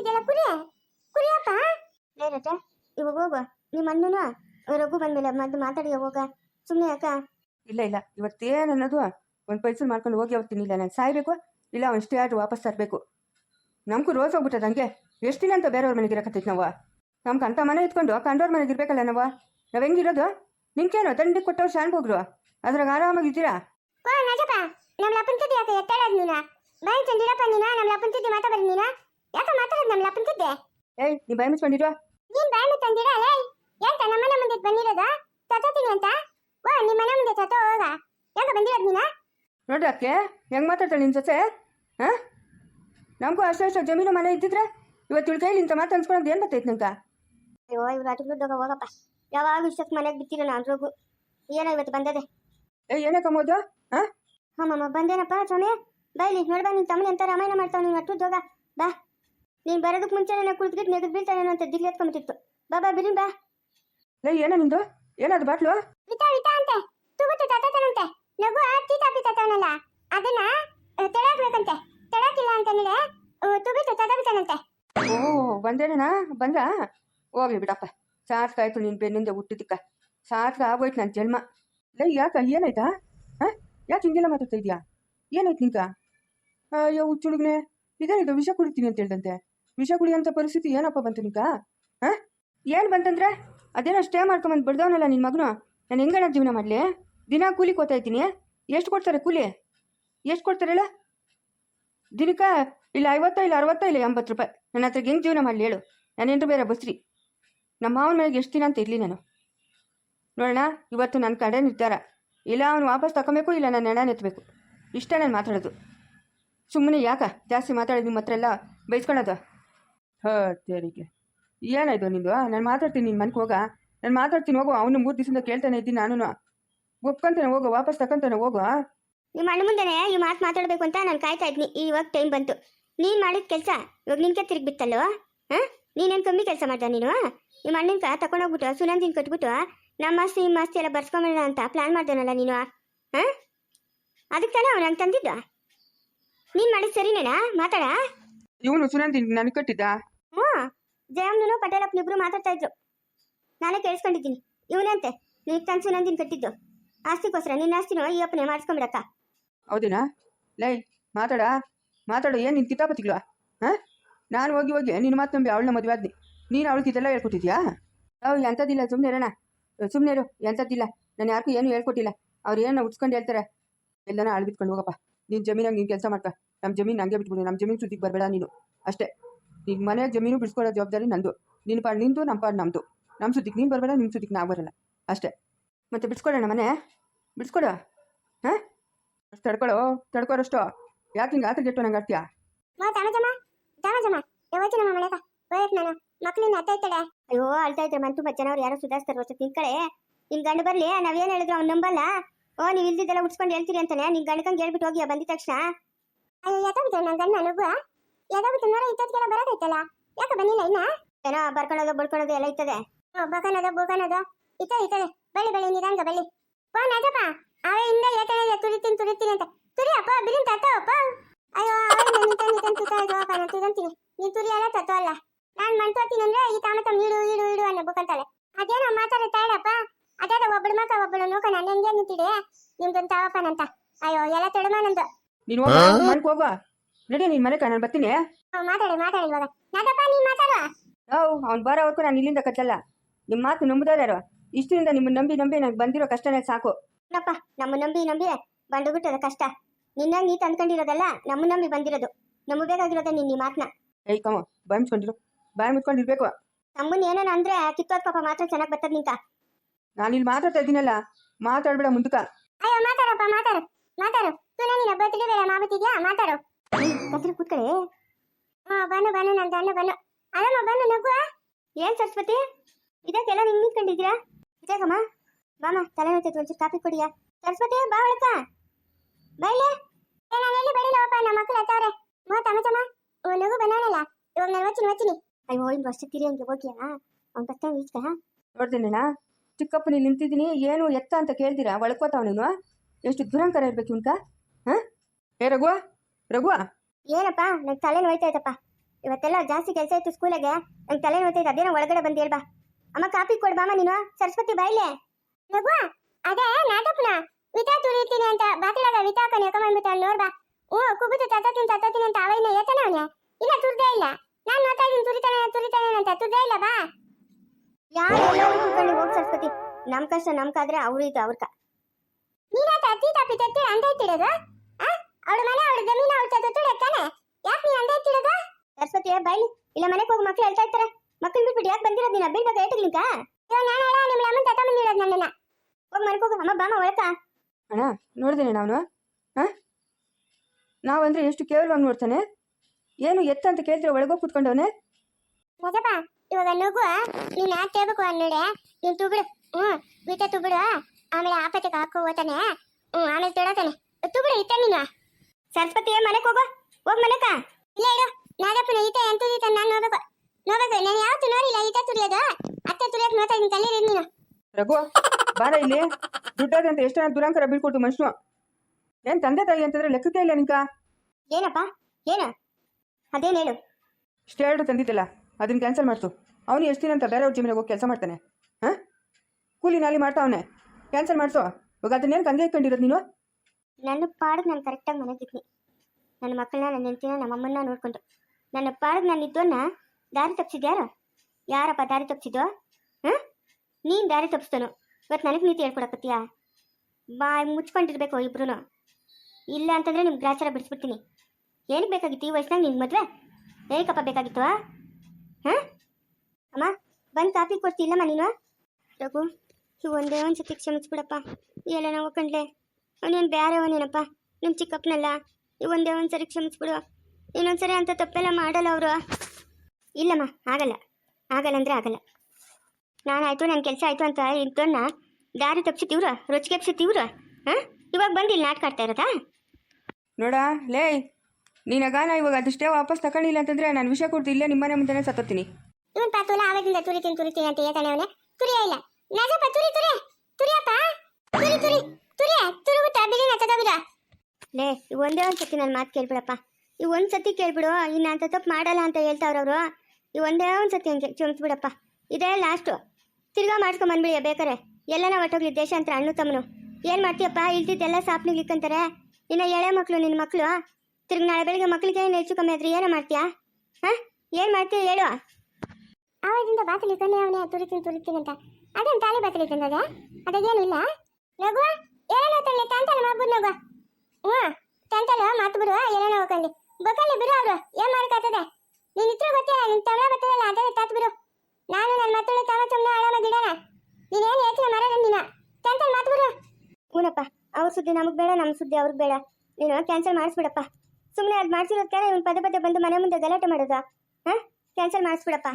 ಇದೆಯಲ್ಲ ಕುರಿ ಕುರಿಯಪ್ಪ ಬೇರಟ ಇವಾಗ ಹೋಗ. ನಿಮ್ಮ ಅಣ್ಣನ ರಘು ಬಂದ್ಮೇಲೆ ಮತ್ತೆ ಮಾತಾಡಿ ಹೋಗ. ಸುಮ್ಮನೆ ಅಕ್ಕ ಇಲ್ಲ ಇಲ್ಲ. ಇವತ್ತೇನು ಅನ್ನೋದು ಒಂದು ಪೈಸಲ್ ಮಾಡ್ಕೊಂಡು ಹೋಗಿ ಹೋಗ್ತೀನಿ ಇಲ್ಲ ನಾನು ಸಾಯ್ಬೇಕು ಇಲ್ಲ ಒಂದ್ ಸ್ಟೇ ಆರ್ಡ್ರ್ ವಾಪಸ್ ತರಬೇಕು. ನಮಗೂ ರೋಸ್ ಹೋಗ್ಬಿಟ್ಟದ ಹಂಗೆ. ಎಷ್ಟು ದಿನ ಅಂತ ಬೇರೆಯವ್ರ ಮನೆಗೆ ಇರಕತ್ತೈತಿ ನಾವು? ನಮ್ಗೆ ಅಂಥ ಮನೆ ಇಟ್ಕೊಂಡು ಕಂಡೋರ್ ಮನೆಗೆ ಇರಬೇಕಲ್ಲ ನಾವು? ನಾವು ಹೆಂಗಿರೋದು? ನಿಮ್ಗೇನು ದಂಡಿಗೆ ಕೊಟ್ಟವ್ರು ಶಾಂಗ್ ಹೋಗ್ರು? ಅದ್ರಾಗ ಆರಾಮಾಗಿದ್ದೀರಾ ನಮ್ಮ ಲಪ್ಪನ್ ತುದಿ ಯಾಕೆ ಎತ್ತಾಡೋದು ನೀನು? ಬಾಯ್ ಚಂದಿರಪ್ಪ ನೀನು ನಮ್ಮ ಲಪ್ಪನ್ ತುದಿ ನೀನು? ಯಾಕೆ ಮಾತಾಡೋದು ನಮ್ಮ ಲಪ್ಪನ್ ತಿದ್ದೆ? ಏಯ್ ನೀ ಭಯ ಮಿಸ್ಕೊಂಡಿರೋ ನೀನ್ ಬಾಯಿ ತಂದಿರ ಏಯ್. ಎಂತ ನಮ್ಮನೆ ಮುಂದೆ ಬಂದಿರೋದ? ತಗೋತೀನಿ ಅಂತ? ಓ ನಿಮ್ಮ ಮನೆ ಮುಂದೆ ತತೋ ಹೋಗ. ಯಾಕೆ ಬಂದಿರೋದು ನೀನ? ನೋಡ್ರಿ ಅಕ್ಕೆ ಹೆಂಗ್ ಮಾತಾಡ್ತಾಳೆ ನಿನ್ ಜೊತೆ? ಹಾಂ? ನಮಗೂ ಅಷ್ಟು ಅಷ್ಟು ಜಮೀನು ಮನೆ ಇದ್ದಿದ್ರೆ ಇವತ್ತು ಇವಳ ಕೈಲಿ ಇಂಥ ಮಾತು ಅನ್ಸ್ಕೊಳೋದು ಏನು ಬರ್ತೈತೆ ನಂಗೆ? ಅಯ್ಯೋ ಇವ್ರು ಅಟುಗ್ಲುದ್ದೋಗ ಹೋಗಪ್ಪ. ಯಾವಾಗ ಇಷ್ಟಕ್ಕೆ ಮನೆಗೆ ಬಿತ್ತಿರ ನಾನು ರೋಗು. ಏನೋ ಇವತ್ತು ಬಂದದೆ. ಏಯ್ ಏನೇ ಕಮ್ಮೋದು ಹಾಂ? ಹಾಂ ಬಂದೇನಪ್ಪ ಸ್ವಾಮಿ? ಬೈಲಿ ನೋಡ್ಬಾ ನಿನ್ ತಮ್ಮನೆ ಅಂತ ರಾಮಾಯಣ ಮಾಡ್ತಾವ ನೀನು ಅಟ್ಟುದ್ದೋಗ ಬಾ. ನೀನ್ ಬರೋದಕ್ಕೆ ಮುಂಚೆ ನನ್ನ ಕುಳಿದ್ಬಿಟ್ಟು ನೆಗದ್ ಬೀಳ್ತಾನೇನೋ ಅಂತ ದಿಗ್ಲಿ ಎತ್ಕೊಂಬಿಟ್ಟಿತ್ತು ಬಾ ಬಾ ಬಿರಿನ್ ಬಾ. ಲೇ ಏನೋ ನಿಂದು? ಏನದು ಬಾಟ್ಲು? ವಿತಾ ವಿತಾ ಅಂತೆ. ತುಗುತ್ತು ತತ್ತನಂತೆ. ನಗು ತೀತಾ ಪಿತತವನಲ್ಲ ಅದನ್ನ ಅಂತ ತೆಳಾಕಿಲ್ಲ ಅಂತಂದ್ರೆ ತುಬಿತು ತದಬಿತಾನಂತೆ ಓ ಬಂದೇನಾ ಬಂದ ಹೋಗ್ಲಿ ಬಿಡಪ್ಪ. ಸಾಕಾಯ್ತು ನಿನ್ನ ಬೆನ್ನಿಂದೆ ಹುಟ್ಟಿದಕ್ಕ ಸಾಕ ಆಗೋಯ್ತು ನನ್ನ ಜನ್ಮ. ಲೇ ಯಾಕ? ಏನಾಯ್ತಾ? ಹಾಂ? ಯಾಕೆ ಹಿಂಗೆಲ್ಲ ಮಾತಾಡ್ತಾ ಇದೀಯಾ? ಏನಾಯ್ತು ನಿಂಕ ಅಯ್ಯೋ ಹುಚ್ಚುಡುಗ್ನೆ. ಇದೇನಿದು ವಿಷ ಕುಡಿತೀನಿ ಅಂತ ಹೇಳ್ದಂತೆ. ವಿಷ ಕುಡಿಯೋಂಥ ಪರಿಸ್ಥಿತಿ ಏನಪ್ಪ ಬಂತು ನಿಕ ಹಾಂ? ಏನು ಬಂತಂದ್ರೆ? ಅದೇನೋ ಸ್ಟೇ ಮಾಡ್ಕೊಂಬಂದು ಬಿಡ್ದವನಲ್ಲ ನಿನ್ನ ಮಗನು? ನಾನು ಹೆಂಗಣ ಜೀವನ ಮಾಡಲಿ? ದಿನ ಕೂಲಿ ಕೋತಾ ಇದ್ದೀನಿ. ಎಷ್ಟು ಕೊಡ್ತಾರೆ ಕೂಲಿ? ಎಷ್ಟು ಕೊಡ್ತಾರೆ ಹೇಳ? ದಿನಕ್ಕೆ ಇಲ್ಲ ಐವತ್ತೋ ಇಲ್ಲ ಅರವತ್ತೋ ಇಲ್ಲ ಎಂಬತ್ತು ರೂಪಾಯಿ. ನನ್ನ ಹತ್ರ ಹೆಂಗೆ ಜೀವನ ಮಾಡಲಿ ಹೇಳು? ನಾನೇನು ಬೇರೆ ಬಸ್ರಿ. ನಮ್ಮ ಮಾವನ ಮನೆಗೆ ಎಷ್ಟು ದಿನ ಅಂತ ಇರಲಿ ನಾನು. ನೋಡೋಣ ಇವತ್ತು ನನ್ನ ಕಡೆ ನಿರ್ಧಾರ. ಇಲ್ಲ ಅವನು ವಾಪಸ್ ತಗೊಬೇಕು ಇಲ್ಲ ನಾನು ನೆಣ ನೆತ್ತಬೇಕು ಇಷ್ಟ ನಾನು ಮಾತಾಡೋದು. ಸುಮ್ಮನೆ ಯಾಕ? ಜಾಸ್ತಿ ಮಾತಾಡೋದು ನಿಮ್ಮ ಹತ್ರ ಎಲ್ಲ ಬೈಸ್ಕೊಳ್ಳೋದು ಹೋ ತೆರಿಗೆ ಏನಾಯ್ತು ನಿಂದು? ನಾನು ಮಾತಾಡ್ತೀನಿ ನಿನ್ನ ಮನೆಗೆ ಹೋಗ? ನಾನು ಮಾತಾಡ್ತೀನಿ ಹೋಗು. ಅವನು ಮೂರು ದಿವಸದಿಂದ ಕೇಳ್ತಾನೆ ಇದ್ದೀನಿ ನಾನು ಒಪ್ಕೊಂತಾನೆ ಹೋಗು ವಾಪಸ್ ತಕೊಂತಾನೆ ಹೋಗು ನಿಮ್ಮ ಅಣ್ಣ ಮುಂದೆನೆ ಈ ಮಾತು ಮಾತಾಡಬೇಕು ಅಂತ ನಾನು ಕಾಯ್ತಾ ಇದ್ನಿ. ಇವಾಗ ಟೈಮ್ ಬಂತು. ನೀನ್ ಮಾಡಿದ ಕೆಲಸ ಇವಾಗ ನಿನ್ಗೆ ತಿರುಗಿ ಬಿತ್ತಲ್ಲೋ ಹಾಂ? ನೀನೇನು ಕಮ್ಮಿ ಕೆಲಸ ಮಾಡ್ದ ನೀನು ನಿಮ್ಮ ಅಣ್ಣನ ತಗೊಂಡೋಗ್ಬಿಟ್ಟು ಸುನಂದಿನ ಕಟ್ಬಿಟ್ಟು ನಮ್ಮ ಆಸ್ತಿ ನಿಮ್ಮ ಆಸ್ತಿ ಎಲ್ಲ ಬರ್ಸ್ಕೊಂಬಿಡೋಣ ಅಂತ ಪ್ಲಾನ್ ಮಾಡ್ದನಲ್ಲ ನೀನು ಹಾಂ? ಅದಕ್ಕೆ ತಾನೇ ಅವ್ನು ಹಂಗೆ ತಂದಿದ್ದ? ನೀನು ಮಾಡಿದ ಸರಿನೇನಾ? ಮಾತಾಡ? ಇವನು ಸುನಂದಿನ ನನಗೆ ಕಟ್ಟಿದ್ದ? ಹ್ಞೂ ಜಯಮ್ಮನು ಪಟೇಲಪ್ಪನಿಬ್ರು ಮಾತಾಡ್ತಾ ಇದ್ರು. ನಾನೇ ಕೇಳಿಸ್ಕೊಂಡಿದ್ದೀನಿ. ಇವನಂತೆ? ನೀನು ಕನ್ಸು ನಂದಿನ ಕಟ್ಟಿದ್ದು. ಆಸ್ತಿಗೋಸ್ಕರ, ನಿನ್ನ ಆಸ್ತಿನೋ ಈ ಅಪ್ಪನೇ ಮಾಡಿಸ್ಕೊಂಬಿಡಕ್ಕ. ಹೌದೇನಾ? ಲೈ, ಮಾತಾಡ? ಮಾತಾಡು, ಏನು ನಿನ್ ಕಿತಾಪತಿಗಳು ಹಾ? ನಾನು ಹೋಗಿ ಹೋಗಿ ನಿನ್ನ ಮಾತು ನಂಬಿ ಅವಳನ್ನ ಮದುವೆ ಆದ್ನಿ. ನೀನು ಅವಳಿಗೆ ಇದೆಲ್ಲ ಹೇಳ್ಕೊಟ್ಟಿದ್ಯಾ? ಅವ್ ಎಂಥದ್ದಿಲ್ಲ ಸುಮ್ಮನೆ ಇರೋಣ. ಸುಮ್ಮನೆ ಇರು, ಎಂಥದ್ದಿಲ್ಲ. ನಾನು ಯಾರಿಗೂ ಏನು ಹೇಳ್ಕೊಟ್ಟಿಲ್ಲ. ಅವ್ರು ಏನೋ ಉಟ್ಸ್ಕೊಂಡು ಹೇಳ್ತಾರೆ? ಎಲ್ಲನ ಅಳ್ಬಿಟ್ಕೊಂಡು ಹೋಗಪ್ಪ. ನಿನ್ ಜಮೀನಾಗ ನೀನು ಕೆಲಸ ಮಾಡ್ಕ. ನಮ್ಮ ಜಮೀನು ಹಂಗೆ ಬಿಟ್ಬಿಡು ನಮ್ಮ ಜಮೀನು ಸುದ್ದಿಗೆ ಬರಬೇಡ ನೀನು. ಅಷ್ಟೇ. ನಿನ್ನ ಮನೆ ಜಮೀನು ಬಿಡಿಸ್ಕೊಳ್ಳೋ ಜವಾಬ್ದಾರಿ ನಂದು. ನಿನ್ನ ಪಾಡು ನಿಂದು ನಮ್ಮ ಪಾಡು ನಮ್ಮದು ನಮ್ಮ ಸುದ್ದಿಗೆ ನೀನು ಬರಬೇಡ ನಿಮ್ಮ ಸುದ್ದಿಗೆ ನಾವು ಬರಲ್ಲ. ಅಷ್ಟೇ. ಮತ್ತೆ ಬಿಡಿಸ್ಕೊಡೋಣ ಮನೆ. ಬಿಡಿಸ್ಕೊಡು. ಹಾಂ? ಅಷ್ಟು ತಡ್ಕೊಳ್ಳೋ ತಡ್ಕೊಳಷ್ಟು ಯಾಕೆ ಹಿಂಗೆ ಆತ ಗೆಟ್ಟು ನಂಗೆ ಆಡ್ತೀಯಾ ಮಕ್ಳಿನ ಅತ್ತ ಇತ್ತಡೆ ಅಯ್ಯೋ ಅಳ್ತಾ ಇದ್ರೆ ಮನ್ ತುಂಬಾ ಜನವ್ರು ಯಾರೋ ಸುಧಾರಿಸ್ತಾರೆ ವರ್ಷ ನಿನ್ ಕಡೆ. ನಿನ್ ಗಂಡು ಬರ್ಲಿ ನಾವೇನ್ ಹೇಳಿದ್ರು ಅವ್ನು ನಂಬಲ್ಲ? ಓ ನೀವು ಇಲ್ದಿದ್ದೆಲ್ಲ ಉಡ್ಸ್ಕೊಂಡು ಹೇಳ್ತೀರಿ ಅಂತಾನೆ? ನಿನ್ ಗಂಡಕಂಗೆ ಹೇಳ್ಬಿಟ್ಟು ಹೋಗಿ ಬಂದಿದ ತಕ್ಷಣ? ಅಯ್ಯೋ ಯಾತಾಗುತ್ತೆ ನಂಗೆ ಗಂಡ ನುಗ್ಗ? ಯಾವ್ದಾಗುತ್ತೆ ತಿನ್ನೋರ ಇತ್ತೊತ್ತಿಗೆಲ್ಲ ಬರೋದೈತಲ್ಲ? ಯಾಕೆ ಬಂದಿಲ್ಲ ಇನ್ನ? ಏನೋ ಬರ್ಕೊಳೋದು ಬಡ್ಕೊಳೋದು ಎಲ್ಲ ಇರ್ತದೆ. ಬಕನದ ಬುಕನದ. ಇತ್ತ ಇತ್ತದೆ ಬಳ್ಳಿ ಬಳ್ಳಿ ನಿಧಾನದ ಬಳ್ಳಿ. ಓ ಅದಪ್ಪ ಅವೇ ಹಿಂದೆ ಏತನೆ ತುರಿತೀನಿ ತುರಿತೀನಿ ಅಂತ. ತುರಿಯಪ್ಪ ಬಿರಿನ್ ತತ್ತವಪ್ಪ ಅಯ್ಯೋ ಅವಳಿಂದ ನಿಂತ ನಿಂತ ತುತ್ತಾಯ್ತು ನಾನು ತುರಂತೀನಿ ನೀನ್ ತುರಿ ಅಲ್ಲ ತತ್ವ ಅಲ್ಲ? ನಾನ್ ಮಣ್ಕೋತೀನಿ ಅಂದ್ರೆ ಈ ತಾಮತ ಇಡು ಇಡು ಈಡು ಅನ್ನಬೇಕಂತಾಳೆ ಅದೇನೋ ಮಾತಾಡ ಹೇಳಪ್ಪ ಅದಾದ ಒಬ್ಬಳ ಮಕ್ಕ ಒಬ್ಬಳು ನೋಕ ನಾನು ಹೆಂಗೆ ನಿಂತಿದೆ? ನಿಮ್ದೊಂದು ತಾವಪ್ಪನಂತ ಅಯ್ಯೋ ಎಲ್ಲ ತಡಮಾನಂದು ನೀನು ಹೋಗ. ನಡಿ ನೀನ್ ಮನೆ ನಾನು ಬರ್ತೀನಿ. ಮಾತಾಡಿ ಮಾತಾಡಿ ಇವಾಗ. ನಾಗಪ್ಪ ನೀನ್ ಮಾತಾಡುವ? ಹೌ ಅವ್ನು ಬರೋವರೆಗೂ ನಾನು ಇಲ್ಲಿಂದ ಕಚ್ಚಲ್ಲ. ನಿಮ್ಮ ಮಾತು ನಂಬುದಾರ ಇಷ್ಟರಿಂದ ನಿಮ್ಮ ನಂಬಿ ನಂಬಿ ನನಗೆ ಬಂದಿರೋ ಕಷ್ಟನೇ ಸಾಕು. ನಪ್ಪ ನಮ್ಮ ನಂಬಿ ನಂಬಿ ಬಂದು ಬಿಟ್ಟದ ಕಷ್ಟ. ನಿನ್ನ ನೀ ತಂದ್ಕೊಂಡಿರೋದಲ್ಲ ನಮ್ಮ ನಂಬಿ ಬಂದಿರೋದು. ನಮಗೆ ಬೇಕಾಗಿರೋದ ನಿನ್ನ ಮಾತನ್ನ ಏಯ್ ಕಮ ಬಾಯ್ ಮುಚ್ಕೊಂಡಿರು. ಬಾಯ್ ಮುಚ್ಕೊಂಡಿರ್ಬೇಕು ನಮ್ಮನ್ನ ಏನೇನ ಅಂದ್ರೆ ಕಿತ್ತೋದ್ ಪಾಪ ಮಾತ್ರ ಚೆನ್ನಾಗಿ ಬರ್ತದ ನಿಂತ. ನಾನು ಇಲ್ಲಿ ಮಾತಾಡ್ತಾ ಇದ್ದೀನಲ್ಲ ಮಾತಾಡ್ಬೇಡ ಮುಂದಕ್ಕ. ಅಯ್ಯೋ ಮಾತಾಡಪ್ಪ ಮಾತಾಡು ಮಾತಾಡು. ಸುನೆ ನೀನ ಬೇಡ ಮಾಡ್ಬಿಟ್ಟಿದ್ಯಾ ಮಾತಾಡು. ಕತ್ರಿ? ಕೂತ್ಕಡೆ ಹಾ ಬಾನು ಬನ್ನು ನಂದು ಅಣ್ಣ ಬನ್ನು. ಅಲ್ಲಮ್ಮ ಬಾನು ನಗುವ? ಏನ್ ಸರಸ್ವತಿ? ಇದಕ್ಕೆಲ್ಲ ನಿಂಗೆ ನಿಂತ್ಕೊಂಡಿದ್ದೀರಾ? ಇದಾಗಮ್ಮ ಬಾಮ ತಲೆ ನೋಯ್ತೈತೆ ಒಂಚೂರು ಕಾಫಿ ಕುಡಿಯ? ಸರಸ್ವತಿ ಬಾ ಒಳಕ ಬೈಲೆ. ನಾನು ಎಲ್ಲಿ ಬಡಿಲವಪ್ಪ ನಮ್ಮ ಮಕ್ಕಳು ಹತ್ತವ್ರೆ ಮೋ ತಮಚಮ್ಮ ಓ ನಗು ಬನ್ನಾನಲ್ಲ ಇವಾಗ ನಾನು ವಚ್ಚಿನಿ ವಚ್ಚಿನಿ ಅಯ್ಯೋ ಇನ್ನು ವರ್ಷ ತಿರಿ ಹಂಗೆ ಹೋಗ್ಯಾ ಅವ್ನು ಬರ್ತಾನೆ ಈಸ್ಕ ಚಿಕ್ಕಪ್ಪ ಚಿಕ್ಕಪ್ಪನಿ ನಿಂತಿದ್ದೀನಿ ಏನು ಎತ್ತ ಅಂತ ಕೇಳ್ತೀರಾ? ಒಳ್ಕೋತಾವ ನೀನು? ಎಷ್ಟು ದುರಂಕರ ಇರ್ಬೇಕು ಇವ್ನ್ಕ ಹಾಂ? ಏ ರಘುವ ರಘುವ. ಏನಪ್ಪ? ನಂಗೆ ತಲೆ ನೋಯ್ತಾಯ್ತಪ್ಪ. ಇವತ್ತೆಲ್ಲ ಜಾಸ್ತಿ ಕೆಲಸ ಇತ್ತು ಸ್ಕೂಲಾಗೆ. ನಂಗೆ ತಲೆ ನೋಯ್ತಾ ಇತ್ತು ಅದೇನೋ ಒಳಗಡೆ ಬಂದು ಹೇಳ್ಬಾ. ಅಮ್ಮ ಕಾಪಿ ಕೊಡ್ಬಾಮ ನೀನು. ಸರಸ್ವತಿ ಬಾಯ್ಲೆ ಲಘು ಅದೇ ನಾಟಕನ ವಿತಾ ತುರಿತೀನಿ ಅಂತ ಬಾತಿಲಾಗ ವಿತಾಕನ ಎಕೊಂಬಂದ್ಬಿಟ್ಟ ನೋಡ್ಬಾ. ಓ ಕುಗುದು ತತ್ತತೀನಿ ತತ್ತತೀನಿ ಅಂತ ಅವೈನ ಏತನ ಅವನೇ. ಇಲ್ಲ ತುರ್ದೇ ಇಲ್ಲ. ನಾನು ನೋಡ್ತಾ ಇದ್ದೀನಿ ತುರಿತಾನೆ ತುರಿತಾನೆ ಅಂತ. ತುರ್ದೇ ಇಲ್ಲ ಬಾ. ಯಾರು ಕುತ್ಕೊಂಡು ಹೋಗ್ ಸರಸ್ವತಿ. ನಮ್ ಕಷ್ಟ ನಮ್ಕಾದ್ರೆ ಅವ್ರು ಇದು ಅವ್ರಕ ನೀನಾತ ಅತ್ತಿ ತಪ್ಪಿ ತತ್ತಿ ಅಂತ ಇಟ್ಟಿಡೋದು ಅವಳ ಮನೆ ಅವಳ ಜಮೀನು ಅವಳ ತತ್ತುಡೆ ತಾನೆ? ಯಾಕೆ ನೀ ಅಂದ ತಿಳಿದ ಸರಸ್ವತಿ ಬೈಲಿ. ಇಲ್ಲ ಮನೆಗೆ ಹೋಗಿ ಮಕ್ಳು ಹೇಳ್ತಾ ಇರ್ತಾರೆ. ಮಕ್ಕಳು ಬಿಟ್ಬಿಟ್ಟು ಯಾಕೆ ಬಂದಿರೋದು ನೀನು? ಬೀಳ್ಬೇಕು ಏಟಗ್ಲಿಂಕ ಇವಾಗ ನಾನು ಹೇಳ ನಿಮ್ಮ ಅಮ್ಮನ ತಾತ ಬಂದಿರೋದು ನನ್ನನ್ನ. ಹೋಗಿ ಮನೆಗೆ ಹೋಗು. ಅಮ್ಮ ಬಾಮ ಒಳಕ ಅಣ್ಣ ನೋಡ್ದೇನೆ ನಾನು? ಹಾಂ? ನಾವಂದ್ರೆ ಎಷ್ಟು ಕೇವಲವಾಗಿ ನೋಡ್ತಾನೆ? ಏನು ಎತ್ತ ಅಂತ ಕೇಳಿದ್ರೆ ಒಳಗೋಗಿ ಕೂತ್ಕೊಂಡವನೆ? ಹೋಗಪ್ಪ ಇವಾಗ ನುಗ್ಗು ನೀನು ಯಾಕೆ ಕೇಳ್ಬೇಕು ಅನ್ನೋಡೆ ನೀನು ತುಬಿಡು ಹ್ಞೂ ಬೀಟ ತುಬಿಡು ಆಮೇಲೆ ಆಪತ್ತೆಗೆ ಹಾಕೋ ಹೋತಾನೆ. ಹ್ಞೂ ಆಮೇಲೆ ತೊಡತಾನೆ. ತುಬಿಡು ಇತ್ತ ನೀನು. ಸರಸ್ವತಿ ಮನೆಗೆ ಹೋಗು. ಹೋಗ್ ಮನೆಕ ಇಲ್ಲ ಇಡು ನಾಗಪ್ಪನ ಈತ ಎಂತ ಈತ ನಾನು ನೋಡ್ಬೇಕು. ನೋಡ್ಬೇಕು. ನಾನು ಯಾವತ್ತು ನೋಡಿಲ್ಲ ಈತ ತುರಿಯೋದು. ಅತ್ತೆ ತುರಿಯಕ್ಕೆ ನೋಡ್ತಾ ಇದ್ದೀನಿ ಕಲ್ಲೀರಿ ನೀನು. ರಘು ಬಾರ ಇಲ್ಲಿ. ದುಡ್ಡಾದಂತ ಎಷ್ಟು ದುರಂಕರ ಬೀಳ್ಕೊಟ್ಟು ಮನುಷ್ಯ ಏನು ತಂದೆ ತಾಯಿ ಅಂತಂದ್ರೆ ಲೆಕ್ಕಕ್ಕೆ ಇಲ್ಲ ನಿಂಕ ಏನಪ್ಪ? ಏನು? ಅದೇನು ಹೇಳು? ಸ್ಟೇರ್ಡ್ ತಂದಿದ್ದಲ್ಲ. ಅದನ್ನ ಕ್ಯಾನ್ಸಲ್ ಮಾಡ್ತು ಅವನು ಎಷ್ಟು ದಿನ ಅಂತ ಬೇರೆಯವ್ರ ಜಮೀನಿಗೆ ಹೋಗಿ ಕೆಲಸ ಮಾಡ್ತಾನೆ. ಹಾಂ? ಕೂಲಿ ನಾಲಿ ಮಾಡ್ತಾವನೆ ಕ್ಯಾನ್ಸಲ್ ಮಾಡಿಸು. ಇವಾಗ ಅದನ್ನೇನು ಕಂಗೆ ಇಟ್ಕೊಂಡಿರೋದು ನೀನು? ನನ್ನ ಪಾಡಿಗೆ ನಾನು ಕರೆಕ್ಟಾಗಿ ಮನೆಗಿದ್ನಿ ನನ್ನ ಮಕ್ಕಳನ್ನ, ನನ್ನ ಹೆಂಡತಿನ, ನಮ್ಮ ಅಮ್ಮನ್ನ ನೋಡ್ಕೊಂಡು ನನ್ನ ಪಾಡಿಗೆ ನಾನು ಇದ್ದೋನ್ನ ದಾರಿ ತಪ್ಪಿಸಿದ್ಯಾರ ಯಾರಪ್ಪ ದಾರಿ ತಪ್ಸಿದ್ದೋ ಹಾಂ? ನೀನು ದಾರಿ ತಪ್ಪಿಸ್ತಾನು ಇವತ್ತು ನನಗೆ ನೀತಿ ಹೇಳ್ಕೊಡಕತ್ತೀಯಾ ಬಾಯ್ ಮುಚ್ಕೊಂಡಿರ್ಬೇಕು ಇಬ್ರು ಇಲ್ಲ ಅಂತಂದ್ರೆ ನಿಮ್ಗೆ ಗ್ರಾಚಾರ ಬಿಡಿಸ್ಬಿಡ್ತೀನಿ. ಏನಕ್ಕೆ ಬೇಕಾಗಿತ್ತು ಈ ವಯಸ್ಸಿನಾಗ ನಿನ್ನ ಮದುವೆ? ಏನಕ್ಕಪ್ಪ ಬೇಕಾಗಿತ್ತು ಹಾಂ? ಅಮ್ಮ, ಬಂದು ಕಾಫಿ ಕೊಡ್ತಿಲ್ಲಮ್ಮ ನೀನು? ರಘು ಒಂದೇ ಒಂದು ಸತಿ ಕ್ಷಮಿಸ್ಬಿಡಪ್ಪ. ಎಲ್ಲ ನಾವು ಕಂಡ್ಲೆ ಅವನೇನು ಬೇರೆ ಅವನೇನಪ್ಪ? ನಿಮ್ಮ ಚಿಕ್ಕಪ್ಪನಲ್ಲ? ಈ ಒಂದೇ ಒಂದು ಸರಿ ಕ್ಷಮಿಸ್ಬಿಡು. ಇನ್ನೊಂದ್ಸರಿ ಅಂತ ತಪ್ಪೆಲ್ಲ ಮಾಡಲ್ಲ ಅವರು. ಇಲ್ಲಮ್ಮ ಆಗಲ್ಲ. ಆಗಲ್ಲ ಅಂದರೆ ಆಗಲ್ಲ. ನಾನು ಆಯಿತು ನನ್ನ ಕೆಲಸ ಆಯಿತು ಅಂತ ಇಂಥವನ್ನ ದಾರಿ ತಪ್ಪಿಸ್ತೀವ್ರ ಇವ್ರು ಹಾಂ? ಇವಾಗ ಬಂದು ಇಲ್ಲಿ ನಾಟಕ ಆಡ್ತಾ ಇರೋದಾ? ನೋಡ ಲೇ ನೀನ ಗಾನ ಇವಾಗ ಅದಷ್ಟೇ ವಾಪಸ್ ತಗೊಂಡಿಲ್ಲ ಅಂತಂದ್ರೆ ನಾನು ವಿಷಯ ಕೊಡ್ತು ಇಲ್ಲೇ ನಿಮ್ಮನೆ ಮುಂದೆನೇ ಸತ್ತೋತೀನಿ. ಇವನ್ ಪಾತೋಲ ಆವಾಗಿಂದ ತುರಿತೀನಿ ತುರಿತೀನಿ ಅಂತ ಹೇಳ್ತಾನೆ ಅವನೇ? ತುರಿಯ ಇಲ್ಲ. ನಾಜಪ್ಪ ತುರಿ ತುರಿ. ತುರಿಯಪ್ಪ. ತುರಿ ತುರಿ. ತುರಿಯ. ತುರುಗುತ್ತಾ ನಾ ತಗೋಬಿಡ ಲೇ ಒಂದೇ ಒಂದು ಸತಿ ನನ್ನ ಮಾತು ಕೇಳ್ಬಿಡಪ್ಪ. ಈ ಒಂದು ಸತಿ ಕೇಳ್ಬಿಡು, ಇನ್ನು ಅಂತ ತಪ್ಪು ಮಾಡಲ್ಲ ಅಂತ ಹೇಳ್ತಾವ್ರವ್ರು ಈ ಒಂದೇ ಒಂದು ಸತಿ ಹಂಗೆ ಬಿಡಪ್ಪ ಇದೇ ಲಾಸ್ಟು ತಿರ್ಗಾ ಮಾಡ್ಕೊಂಬಂದ್ಬಿಡಿ ಬೇಕಾರೆ ಎಲ್ಲನ ಒಟ್ಟೋಗ್ಲಿ ದೇಶ ಅಂತ ಅಣ್ಣು ತಮ್ಮನು. ಏನು ಮಾಡ್ತೀಯಪ್ಪ? ಇಲ್ದಿದ್ದೆಲ್ಲ ಸಾಪ್ನಿಗೆ ಇಕ್ಕಂತಾರೆ. ಇನ್ನು ಎಳೆ ಮಕ್ಕಳು ನಿನ್ನ ಮಕ್ಕಳು ತಿರ್ಗಿ ನಾಳೆ ಬೆಳಿಗ್ಗೆ ಮಕ್ಕಳಿಗೆ ಏನು ಹೆಚ್ಚು ಕಮ್ಮಿ ಆದ್ರೆ ಏನೋ ಮಾಡ್ತೀಯಾ? ಹಾಂ? ಏನು ಮಾಡ್ತೀಯ ಹೇಳು. ಆವಾಗಿಂದ ಬಾತಲಿ ಕಣ್ಣೆ ಅವನೇ ತುರಿತೀನಿ ತುರಿತೀನಿ ಅಂತ. ಅದೇನು ತಾಳಿ ಬಾತಲಿ ತಂದದ ಅದಾಗೇನು ಇಲ್ಲ? ನಗು ಏನೋ ತಳ್ಳಿ ತಂತಲ್ಲ ಮಬ್ಬು ನಗು ಹ್ಞೂ, ತಂತಲ್ಲ ಮಾತು ಬಿಡು ಏನೋ ಹೋಗಲ್ಲಿ ಬಕಲ್ಲಿ ಬಿಡು ಅವರು, ಏನ್ ಮಾಡ್ಕಾತದೆ ನೀನ್ ಇತ್ರ ಗೊತ್ತಿಲ್ಲ ನಿನ್ ತಮಿಳ ಬರ್ತದಲ್ಲ ಅದೇ ತಾತ್ ಬಿಡು. ನಾನು ನನ್ನ ಮತ್ತೊಳ್ಳೆ ತಮ್ಮ ಸುಮ್ಮನೆ ಆಳಮ ಗಿಡನ. ನೀನೇನು ಯೋಚನೆ ಮಾಡೋಣ ನಿನ್ನ ತಂತಲ್ ಮಾತು ಬಿಡು. ಹ್ಞೂನಪ್ಪ ಅವ್ರ ಸುದ್ದಿ ನಮಗೆ ಬೇಡ ನಮ್ಮ ಸುದ್ದಿ ಅವ್ರಿಗೆ ಬೇಡ. ನೀನು ಕ್ಯಾನ್ಸಲ್ ಮಾಡಿಸ್ಬಿಡಪ್ಪ. ಸುಮ್ಮನೆ ಅದು ಮಾಡ್ಸಿರೋದಕ್ಕೆ ಇವ್ನು ಪದೇ ಪದೇ ಬಂದು ಮನೆ ಮುಂದೆ ಗಲಾಟೆ ಮಾಡೋದು. ಹಾಂ, ಕ್ಯಾನ್ಸಲ್ ಮಾಡಿಸ್ಬಿಡಪ್ಪ.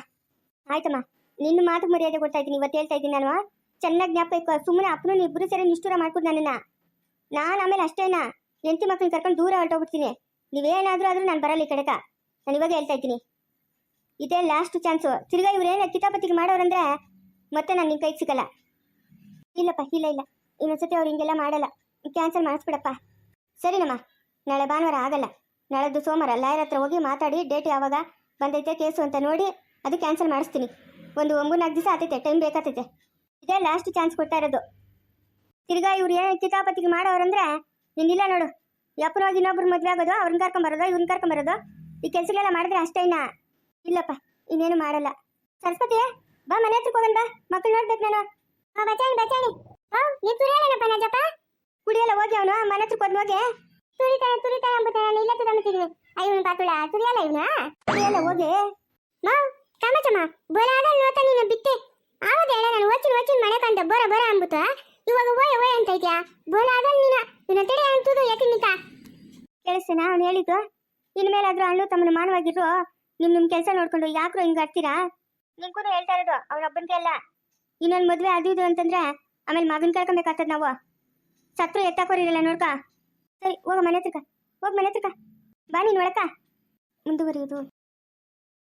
ಆಯ್ತಮ್ಮ, ನಿನ್ನ ಮಾತು ಮರ್ಯಾದೆ ಕೊಡ್ತಾ ಇದ್ದೀನಿ, ಇವತ್ತು ಹೇಳ್ತಾ ಇದ್ದೀನಿ ನಾನು. ಚೆನ್ನಾಗಿ ಇಕ್ಕೋ ಸುಮ್ಮನೆ ಅಪ್ಪನು ಇಬ್ಬರು ಸೇರಿ ನಿಷ್ಠೂರ ಮಾಡ್ಕೊಡು ನನ್ನನ್ನ. ನಾನು ಆಮೇಲೆ ಅಷ್ಟೇನಾ? ಹೆಂಡತಿ ಮಕ್ಕಳನ್ನ ಕರ್ಕೊಂಡು ದೂರ ಹೊರಟೋಗ್ಬಿಡ್ತೀನಿ. ನೀವೇನಾದ್ರೂ ಆದರೂ ನಾನು ಬರಲ್ಲ ಈ ಕಡೆಕ. ನಾನು ಇವಾಗ ಹೇಳ್ತಾ ಇದ್ದೀನಿ. ಇದೇ ಲಾಸ್ಟ್ ಚಾನ್ಸು ತಿರ್ಗಾ ಇವ್ರೇನು ಕಿತಾಪತಿಗೆ ಮಾಡೋರಂದ್ರೆ ಮತ್ತೆ ನಾನು ನಿಮ್ಮ ಕೈಗೆ ಸಿಗಲ್ಲ. ಇಲ್ಲಪ್ಪ, ಇಲ್ಲ ಇಲ್ಲ. ಇನ್ನೊಂದ್ಸತಿ ಅವ್ರು ಹಿಂಗೆಲ್ಲ ಮಾಡಲ್ಲ. ಕ್ಯಾನ್ಸಲ್ ಮಾಡಿಸ್ಬಿಡಪ್ಪ. ಸರಿನಮ್ಮ. ನಾಳೆ ಭಾನುವಾರ ಆಗಲ್ಲ. ನಾಳೆದ್ದು ಸೋಮವಾರ. ಲಾಯರ್ ಹತ್ರ ಹೋಗಿ ಮಾತಾಡಿ ಡೇಟ್ ಯಾವಾಗ ಬಂದೈತೆ ಕೇಸು ಅಂತ ನೋಡಿ ಅದು ಕ್ಯಾನ್ಸಲ್ ಮಾಡಿಸ್ತೀನಿ. ಒಂದು ಒಂಬತ್ತು ನಾಲ್ಕು ದಿವಸ ಆತೈತೆ ಟೈಮ್ ಬೇಕಾಗ್ತೈತೆ ಇದೇ ಲಾಸ್ಟ್ ಚಾನ್ಸ್ ಕೊಡ್ತಾ ಇರೋದು. ತಿರ್ಗಾ ಇವ್ರು ಏನು ಕಿತಾಪತಿಗೆ ಮಾಡೋರಂದ್ರೆ ನಿನ್ನಿಲ್ಲ ನೋಡು. ಯಪ್ಪನೋಗಿ ಇನ್ನೊಬ್ರು ಮದ್ವೆ ಆಗೋದು ಅವ್ರನ್ನ ಕರ್ಕೊಂಬರೋದು ಇವ್ರನ್ನ ಕರ್ಕೊಂಬರೋದು ಈ ಕೆಲಸಗಳೆಲ್ಲ ಮಾಡಿದ್ರೆ ಅಷ್ಟೇ ಇನ್ನ. ಇಲ್ಲಪ್ಪ, ಇನ್ನೇನು ಮಾಡಲ್ಲ. ಸರಸ್ವತಿ, ಬಾ ಮನೆ ಹತ್ರ ಹೋಗಣ ಬಾ. ಮಕ್ಕಳು ನೋಡ್ಬೇಕು ನಾನು. ಬಚಾಣಿ ಬಚಾಣಿ. ಹಾ ನೀ ತುರಿಯಲ್ಲಪ್ಪ ನಜಪ್ಪ ಕುಡಿಯಲ್ಲ, ಹೋಗಿ ಅವನು. ಮನೆ ಹತ್ರಕ್ಕೆ ಹೋದ್ ಹೋಗಿ. ತುರಿತಾನೆ ತುರಿತಾನೆ ಅಂಬುತ್ತಾನೆ ನಾನು. ಇಲ್ಲ ತುದಂಬಿಟ್ಟಿದ್ವಿ ಅಯ್ಯೋ ಪಾತುಳ ತುರಿಯಲ್ಲ ಇವನ? ತುರಿಯಲ್ಲ, ಹೋಗಿ. ಮಾ ಕಾಮಚಮ್ಮ ಬರ ಆಗಲ್ಲ ನೋತ ನೀನು, ಬಿಟ್ಟೆ. ಹೇಳ, ನಾನು ಓಚಿನ ಓಚಿನ ಮನೆ ಕಂಡ ಬರ ಬರ ಅಂಬುತ ಇವಾಗ ಓಯ್ ಓಯ್ ಅಂತ ಐತ್ಯಾ ಬೋಲ ಆಗಲ್ಲ ನೀನ. ನಿನ್ನ ತಡೆ ಅಂತದು ಯಾಕೆ ನಿಂತ? ಕೇಳಿಸ್ತೇನ ಅವ್ನು ಹೇಳಿದ್ದು, ಇನ್ಮೇಲಾದ್ರೂ ಅಣ್ಣು ತಮ್ಮನ ಮಾನವಾಗಿರು. ನಿಮ್ ನಿಮ್ ಕೆಲಸ ನೋಡ್ಕೊಂಡು ಯಾಕ್ರು ಹಿಂಗ್ ಆಡ್ತೀರಾ ಕೂಡ ಹೇಳ್ತಾ ಇರೋದು ಅವ್ನೊಬ್ಬನಿಗೆ ಅಲ್ಲ. ಇನ್ನೊಂದು ಮದ್ವೆ ಅದು ಇದು ಅಂತಂದ್ರೆ, ಆಮೇಲೆ ಮಗನ್ ಕಳ್ಕೊಬೇಕಾಗ್ತದ ನಾವು. ಸತ್ರು ಎತ್ತಾಕೋರಿರಲ್ಲ ನೋಡ್ಕ. ಸರಿ, ಹೋಗ ಮನೆ ಹತ್ರಕ ಹೋಗ್ ಮನೆ ಹತ್ರಕ ಬಾ ನೀನ್ ಒಳಕ ಮುಂದುವರಿಯೋದು.